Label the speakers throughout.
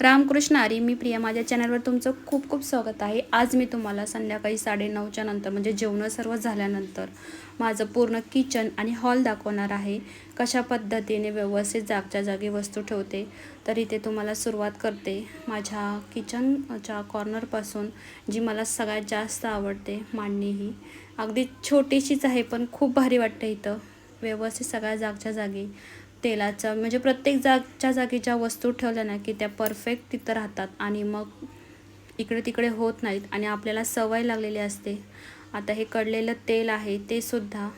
Speaker 1: रामकृष्ण आरी मी प्रिया. माझ्या चॅनलवर तुमचं खूप खूप स्वागत आहे. आज मी तुम्हाला संध्याकाळी साडेनऊच्या नंतर म्हणजे जेवणं सर्व झाल्यानंतर माझं पूर्ण किचन आणि हॉल दाखवणार आहे. कशा पद्धतीने व्यवस्थित जागच्या जागी वस्तू ठेवते तर इथे तुम्हाला सुरुवात करते. माझ्या किचनच्या कॉर्नरपासून जी मला सगळ्यात जास्त आवडते मांडणी ही. अगदी छोटीशीच आहे पण खूप भारी वाटते इथं. व्यवस्थित सगळ्या जागच्या जागी. तेलाचं म्हणजे प्रत्येक जागच्या जागीच्या वस्तू ठेवल्या ना की त्या परफेक्ट तिथं राहतात आणि मग इकडे तिकडे होत नाहीत आणि आपल्याला सवय लागलेली असते. आता हे कडलेलं तेल आहे ते सुद्धा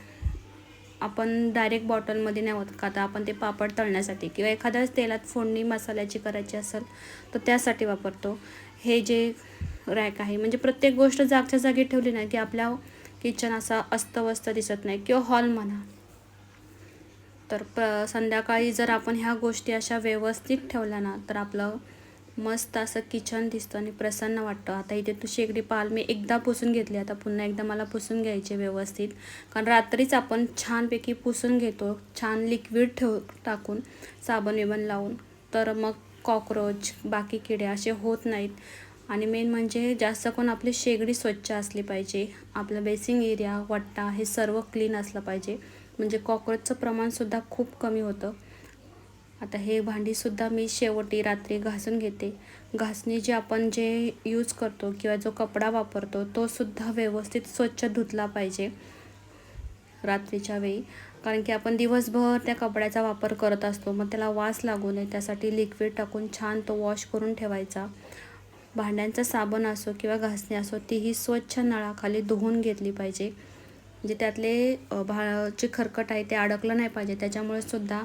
Speaker 1: आपण डायरेक्ट बॉटलमध्ये नाही होत का? आता आपण ते पापड तळण्यासाठी किंवा एखाद्याच तेलात फोडणी मसाल्याची करायची असेल तर त्यासाठी वापरतो. हे जे रॅक आहे म्हणजे प्रत्येक गोष्ट जागच्या जागी ठेवली ना की आपल्या किचन असा अस्तव्यस्त दिसत नाही किंवा हॉल म्हणा. तर प संध्याकाळी जर आपण ह्या गोष्टी अशा व्यवस्थित ठेवल्या ना तर आपलं मस्त असं किचन दिसतं आणि प्रसन्न वाटतं. आता इथे तू शेगडी पाल मी एकदा पुसून घेतली आता पुन्हा एकदा मला पुसून घ्यायचे व्यवस्थित. कारण रात्रीच आपण छानपैकी पुसून घेतो छान लिक्विड ठेव टाकून साबण विबण लावून. तर मग कॉक्रोच बाकी किडे असे होत नाहीत. आणि मेन म्हणजे जास्त करून आपली शेगडी स्वच्छ असली पाहिजे. आपलं बेसिंग एरिया वट्टा हे सर्व क्लीन असलं पाहिजे. म्हणजे कॉक्रोचचं प्रमाणसुद्धा खूप कमी होतं. आता हे भांडीसुद्धा मी शेवटी रात्री घासून घेते. घासणी जे आपण जे यूज करतो किंवा जो कपडा वापरतो तो सुद्धा व्यवस्थित स्वच्छ धुतला पाहिजे रात्रीच्या वेळी. कारण की आपण दिवसभर त्या कपड्याचा वापर करत असतो मग त्याला वास लागू नये त्यासाठी लिक्विड टाकून छान तो वॉश करून ठेवायचा. भांड्यांचा साबण असो किंवा घासणी असो तीही स्वच्छ नळाखाली धुवून घेतली पाहिजे. म्हणजे त्यातले भा जे खरकट आहे ते अडकलं नाही पाहिजे. त्याच्यामुळे सुद्धा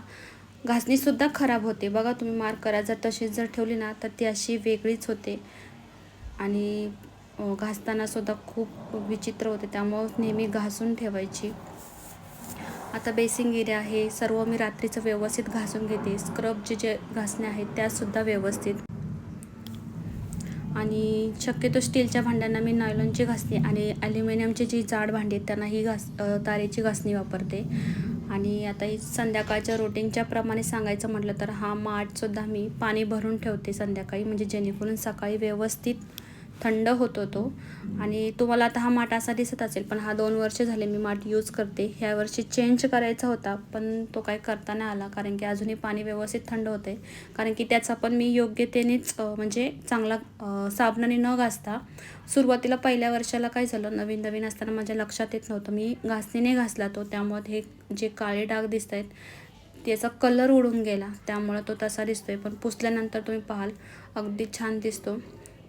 Speaker 1: घासणीसुद्धा खराब होते. बघा तुम्ही मार्क करा. जर तशीच जर ठेवली ना तर ती अशी वेगळीच होते. आणि घासतानासुद्धा खूप विचित्र होते. त्यामुळं नेहमी घासून ठेवायची. आता बेसिंग एरिया हे सर्व मी रात्रीचं व्यवस्थित घासून घेते. स्क्रब जे जे घासणे आहेत त्यासुद्धा व्यवस्थित. आणि शक्यतो स्टीलच्या भांड्यांना मी नायलॉनची घासणी आणि ॲल्युमिनियमची जी जाड भांडी आहेत त्यांना ही घास तारेची घासणी वापरते. आणि आता ही संध्याकाळच्या रोटीनच्या प्रमाणे सांगायचं म्हटलं तर हा माठसुद्धा मी पाणी भरून ठेवते संध्याकाळी म्हणजे जेणेकरून सकाळी व्यवस्थित थंड होतो तो. आणि तुम्हाला आता हा माठ असा दिसत असेल पण हा दोन वर्ष झाले मी माठ यूज करते. ह्या वर्षी चेंज करायचा होता पण तो काही करता नाही आला कारण की अजूनही पाणी व्यवस्थित थंड होते कारण की त्याचा पण मी योग्यतेनेच म्हणजे चांगला साबणाने न घासता सुरुवातीला पहिल्या वर्षाला काय झालं नवीन नवीन असताना माझ्या लक्षात येत नव्हतं. मी घासणीने घासला तो त्यामुळे हे जे काळे डाग दिसत आहेत त्याचा कलर उडून गेला. त्यामुळं तो तसा दिसतोय पण पुसल्यानंतर तुम्ही पाहाल अगदी छान दिसतो.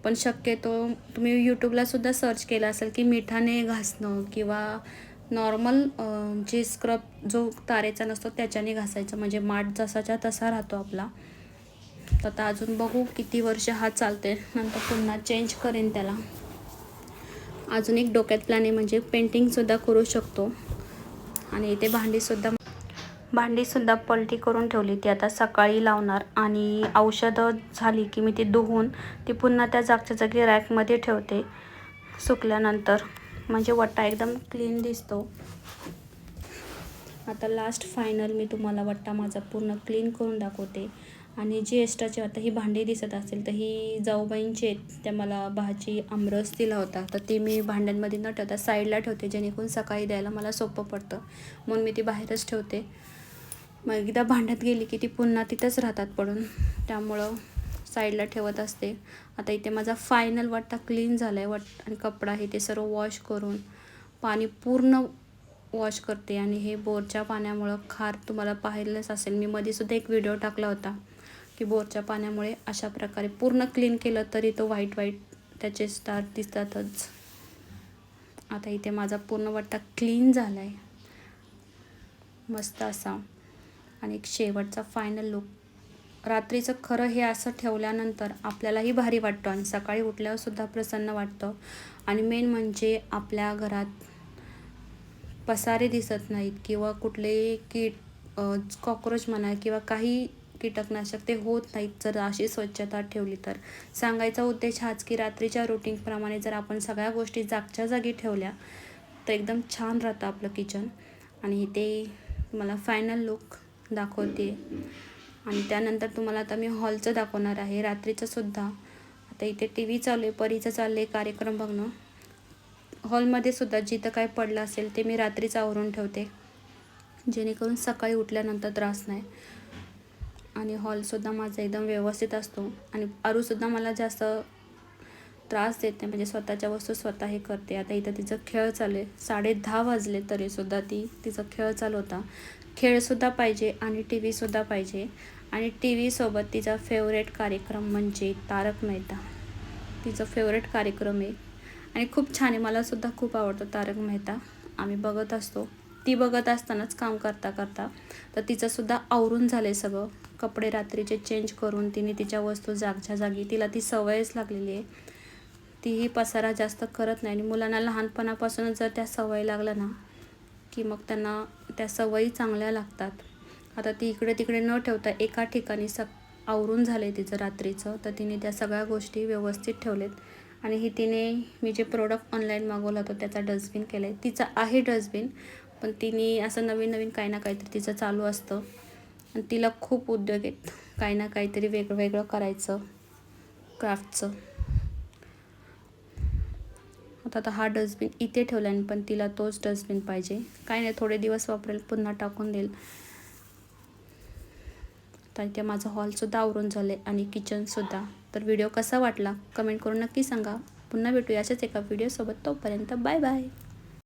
Speaker 1: पण शक्यतो तुम्ही यूट्यूबलासुद्धा सर्च केलं असेल की मिठाने घासणं किंवा नॉर्मल जे स्क्रब जो तारेचा नसतो त्याच्याने घासायचा. म्हणजे माठ जसाच्या तसा राहतो आपला. तर आता अजून बघू किती वर्ष हा चालते नंतर पुन्हा चेंज करेन त्याला. अजून एक डोक्यात प्लॅन आहे म्हणजे पेंटिंगसुद्धा करू शकतो. आणि इथे भांडीसुद्धा भांडीसुद्धा पलटी करून ठेवली ती आता सकाळी लावणार आणि औषधं झाली की मी ती धुवून ती पुन्हा त्या जागच्या जागी रॅकमध्ये ठेवते सुकल्यानंतर. म्हणजे वट्टा एकदम क्लीन दिसतो. आता लास्ट फायनल मी तुम्हाला वट्टा माझा पूर्ण क्लीन करून दाखवते. आणि जी एक्स्ट्राची आता ही भांडी दिसत असेल तर ही जाऊबाईंची आहेत. त्या मला भाजी आमरस दिला होता. तर ती मी भांड्यांमध्ये न ठेवता साईडला ठेवते जेणेकरून सकाळी द्यायला मला सोपं पडतं. म्हणून मी ती बाहेरच ठेवते. मग एकदा भांड्यात गेली की ती पुन्हा तिथंच राहतात पडून. त्यामुळं साईडला ठेवत असते. आता इथे माझा फायनल वाटता क्लीन झाला आहे वट आणि कपडा हे ते सर्व वॉश करून पाणी पूर्ण वॉश करते. आणि हे बोरच्या पाण्यामुळं खार तुम्हाला पाहिलंच असेल. मी मध्येसुद्धा एक व्हिडिओ टाकला होता की बोरच्या पाण्यामुळे अशा प्रकारे पूर्ण क्लीन केलं तरी तो व्हाईट व्हाईट त्याचे स्टार दिसतातच. आता इथे माझा पूर्ण वाटता क्लीन झाला आहे मस्त असा. आणि एक शेवटचा फायनल लुक रात्रीचं खरं हे असं ठेवल्यानंतर आपल्यालाही भारी वाटतं आणि सकाळी उठल्यावरसुद्धा प्रसन्न वाटतं. आणि मेन म्हणजे आपल्या घरात पसारे दिसत नाहीत किंवा कुठले कीट कॉक्रोच म्हणा किंवा काही कीटकनाशक ते होत नाहीत जर अशी स्वच्छता ठेवली तर. सांगायचा उद्देश हाच की रात्रीच्या रुटीनप्रमाणे जर आपण सगळ्या गोष्टी जागच्या जागी ठेवल्या तर एकदम छान राहतं आपलं किचन आणि ते मला फायनल लुक दाखवते. आणि त्यानंतर तुम्हाला आता मी हॉलचं दाखवणार आहे. रात्रीचं सुद्धा. आता इथे टी व्ही चालू आहे परीचं चाललं आहे कार्यक्रम बघणं. हॉलमध्ये सुद्धा जिथं काय पडलं असेल ते मी रात्रीच आवरून ठेवते. जेणेकरून सकाळी उठल्यानंतर त्रास नाही. आणि हॉलसुद्धा माझा एकदम व्यवस्थित असतो. आणि आरूसुद्धा मला जास्त त्रास देत नाही. म्हणजे स्वतःच्या वस्तू स्वतः हे करते. आता इथं तिचं खेळ चालू आहे. साडे दहा वाजले तरीसुद्धा ती तिचा खेळ चालू होता. खेळसुद्धा पाहिजे आणि टी व्हीसुद्धा पाहिजे. आणि टी व्हीसोबत तिचा फेवरेट कार्यक्रम म्हणजे तारक मेहता. तिचं फेवरेट कार्यक्रम आहे. आणि खूप छान आहे. मलासुद्धा खूप आवडतो तारक मेहता. आम्ही बघत असतो. ती बघत असतानाच काम करता करता तर तिचंसुद्धा आवरून झालं आहे सगळं. कपडे रात्रीचे चेंज करून तिने तिच्या वस्तू जागच्या जागी तिला ती सवयच लागलेली आहे. तीही पसारा जास्त करत नाही. आणि मुलांना लहानपणापासूनच जर त्या सवय लागल्या ना की मग त्यांना त्या सवयी चांगल्या लागतात. आता ती इकडे तिकडे न ठेवता एका ठिकाणी स आवरून झालं आहे तिचं रात्रीचं तर तिने त्या सगळ्या गोष्टी व्यवस्थित ठेवलेत. आणि ही तिने मी जे प्रोडक्ट ऑनलाईन मागवला होतं त्याचा डस्टबिन केला आहे तिचं आहे डस्टबिन पण तिने असं नवीन नवीन काही ना काहीतरी तिचं चालू असतं. आणि तिला खूप उद्योग आहेत. काही ना काहीतरी वेगळं वेगळं करायचं क्राफ्टचं आता हा डस्टबिन इथे ठेवला आहे पण तिला तोच डस्टबिन पाहिजे. काही नाही थोडे दिवस वापरेल पुन्हा टाकून देईल. तर इथे माझं हॉलसुद्धा आवरून झालं आहे आणि किचनसुद्धा तर व्हिडिओ कसा वाटला? कमेंट करून नक्की सांगा. पुन्हा भेटूया अशाच एका व्हिडिओसोबत तोपर्यंत बाय बाय